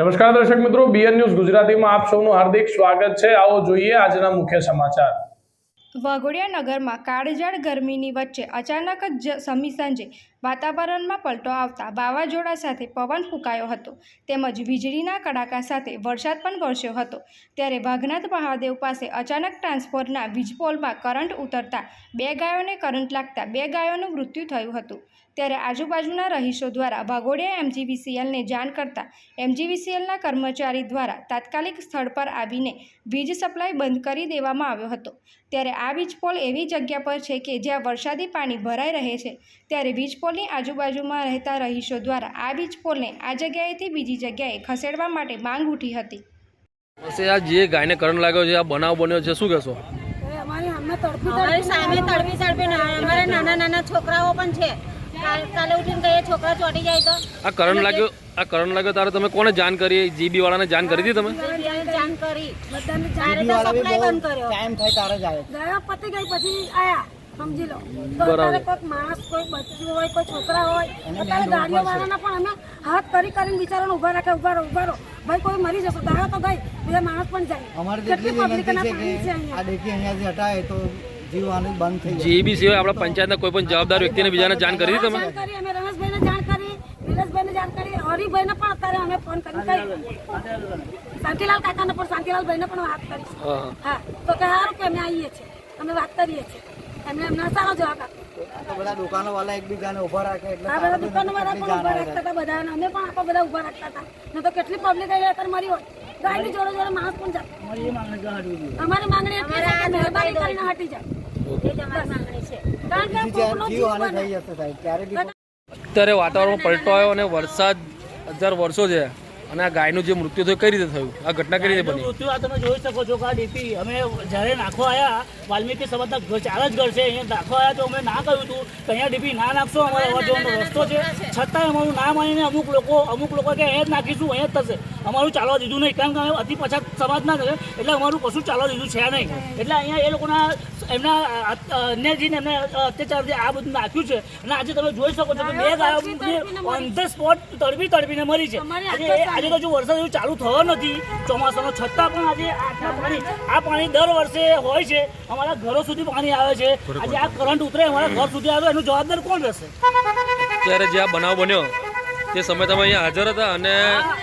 નમસ્કાર દર્શક મિત્રો બીએન ન્યૂઝ ગુજરાતીમાં આપ સૌનું હાર્દિક સ્વાગત છે. આવો જોઈએ આજના મુખ્ય સમાચાર. વાઘોડિયા નગરમાં કાળઝાળ ગરમીની વચ્ચે અચાનક જ સમી સાંજે વાતાવરણમાં પલટો આવતા વાવાઝોડા સાથે પવન ફૂંકાયો હતો. તેમજ વીજળીના કડાકા સાથે વરસાદ પણ વરસ્યો હતો. ત્યારે વાઘનાથ મહાદેવ પાસે અચાનક ટ્રાન્સફોર્મના વીજપોલમાં કરંટ ઉતરતા બે ગાયોને કરંટ લાગતા બે ગાયોનું મૃત્યુ થયું હતું. ત્યારે આજુબાજુના રહીશો દ્વારા વાઘોડિયા એમજીવીસીએલને જાણ કરતા એમજીવીસીએલના કર્મચારી દ્વારા તાત્કાલિક સ્થળ પર આવીને વીજ સપ્લાય બંધ કરી દેવામાં આવ્યો હતો. ત્યારે આ વીજપોલ એવી જગ્યા પર છે કે જ્યાં વરસાદી પાણી ભરાઈ રહે છે. ત્યારે વીજપોલની આજુબાજુમાં રહેતા રહીશો દ્વારા આ વીજપોલને આ જગ્યાએથી બીજી જગ્યાએ ખસેડવા માટે માંગ ઉઠી હતી. આ જે ગાયને કરંટ લાગ્યો છે આ બનાવ બન્યો છે શું કહેશો? અમારી સામે તડપી તડપી અમારા નાના નાના છોકરાઓ પણ છે. કાલ- ઉઠીને કહીએ છોકરા ચોટી જાય તો. આ કરંટ લાગ્યો આ કરંટ લાગ્યો તારે તમે કોને જાણ કરી? જીબી વાળાને જાણ કરી હતી તમે? જાણ કરી. બધાને જાણ સપ્લાય બંધ કર્યો. ટાઈમ થાય તારે જ આવે. ગયા પતી ગઈ પછી આયા. સમજી લો. તો અત્યારે કોઈક માણસ કોઈ બચ્ચું હોય કોઈ છોકરા હોય અત્યારે ગાડીઓ વાળાના પણ અમે હાથ કરી કરીને બિચારાને ઊભા રાખે ઊભા રહો ઊભા રહો. ભાઈ કોઈ મરી જશે. દાડા તો ગઈ બીજા માણસ પણ જાય. કેટલી જ પબ્લિક છે કે આ અહીંયાથી હટાય તો જીવવાનું બંધ થઈ જાય. જીબી સિવાય આપણા પંચાયતના કોઈ પણ જવાબદાર વ્યક્તિને બીજાને જાણ કરી તમે? જાણ કરી અમે રમેશભાઈને જાણ કરી નિલેશભાઈને જાણ કરી હરિભાઈને પણ અત્યારે અમે ફોન કરી શાંતિલાલ કાકાને પણ શાંતિલાલ ભાઈને પણ વાત કરી. હા તો કે સારું કે અમે આવીએ છીએ. અમે વાત કરીએ છીએ. એમને એમના સારો જવાબ આપ્યો. બધા દુકાનો વાળા એકબીજાને ઊભા રાખે એટલે આ બધા દુકાનો વાળા પણ ઊભા રાખતા હતા બધા અમે પણ આપણે બધા ઊભા રાખતા હતા. ને તો કેટલી પબ્લિક આવી અત્યારે મરી હોય. ગાયની જોડે જોડે માણસ પણ જાય. અમારી માંગણી એટલી છે કે મહેરબાની કરીને હટી જાય. એ જ અમારી માંગણી છે. કારણ કે કોકનો જીવ જીવવાનું થઈ જશે સાહેબ. ક્યારે બી અત્યારે વાતાવરણ પલટો આવ્યો અને વરસાદ હજાર વર્ષો છે. અને આ ગાયનું જે મૃત્યુ થયું કઈ રીતે થયું? આ ઘટના કઈ રીતે બની? મૃત્યુ આ તમે જોઈ શકો છો કે આ ડીપી અમે જ્યારે નાખવા આવ્યા વાલ્મીકી સમાજના ઘર ચાર જ ઘર છે અહીંયા નાખવા આવ્યા તો અમે ના કહ્યું હતું કે અહીંયા ડીપી ના નાખશો અમારે જવાનો રસ્તો છે. છતાંય અમારું ના માનીને અમુક લોકો અમુક લોકો કે અહીંયા જ નાખીશું અહીંયા જ થશે. અમારું ચાલવા દીધું નહીં. કારણ કે અતિ પછાત સમાજના છે એટલે અમારું કશું ચાલવા દીધું છે નહીં. એટલે અહીંયા એ લોકોના એમના અન્યાયજીને એમને અત્યાચાર જે આ બધું નાખ્યું છે. અને આજે તમે જોઈ શકો છો કે બે ગાયો ઓન ધ સ્પોટ તડપી તડપીને મરી છે. આજે આજે તો જો વરસાદ એવું ચાલુ થયો નથી. ચોમાસાનો છતાં પણ આજે આટલા પાણી આ પાણી દર વર્ષે હોય છે. અમારા ઘરો સુધી પાણી આવે છે. આજે આ કરંટ ઉતરે અમારા ઘર સુધી આવે એનું જવાબદાર કોણ રહેશે? ત્યારે જે આ બનાવ બન્યો તે સમય તમે અહીંયા હાજર હતા અને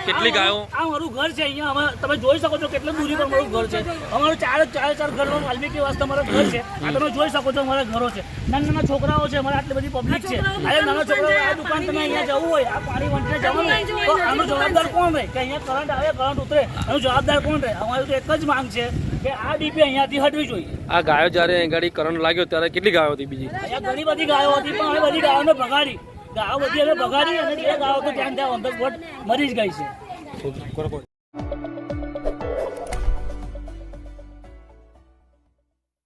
કેટલી ગાયો આ મારું ઘર છે અહીંયા. અમે તમે જોઈ શકો છો કેટલી દૂરી પર મારું ઘર છે. અમારું ચાર ચાર ચાર ઘર વાલ્મીકી વાસ્તે મારા ઘર છે. આ તમે જોઈ શકો છો અમારા ઘરો છે. નાના નાના છોકરાઓ છે અમારે આટલી બધી પબ્લિક છે. અરે નાના છોકરાઓ આ દુકાન તમે અહીંયા જવું હોય આ પાણી વંટને જવાનું હોય, તો આનો જવાબદાર કોણ રહે કે અહીંયા કરંટ આવે કરંટ ઉતરે. આનો જવાબદાર કોણ રહે? અમારી તો એક જ માંગ છે કે આ ડીપી અહીંયાથી હટવી જોઈએ. આ ગાયો જ્યારે અહીં ગાડી કરંટ લાગ્યો ત્યારે કેટલી ગાયો હતી બીજી? ઘણી બધી ગાયો હતી પણ બધી ગાયોને ભગાડી. ગાયો બધી અમે બગાડી અને જે ગાવ તો ત્યાં ત્યાં અંદર ધ મરી જ ગઈ છે.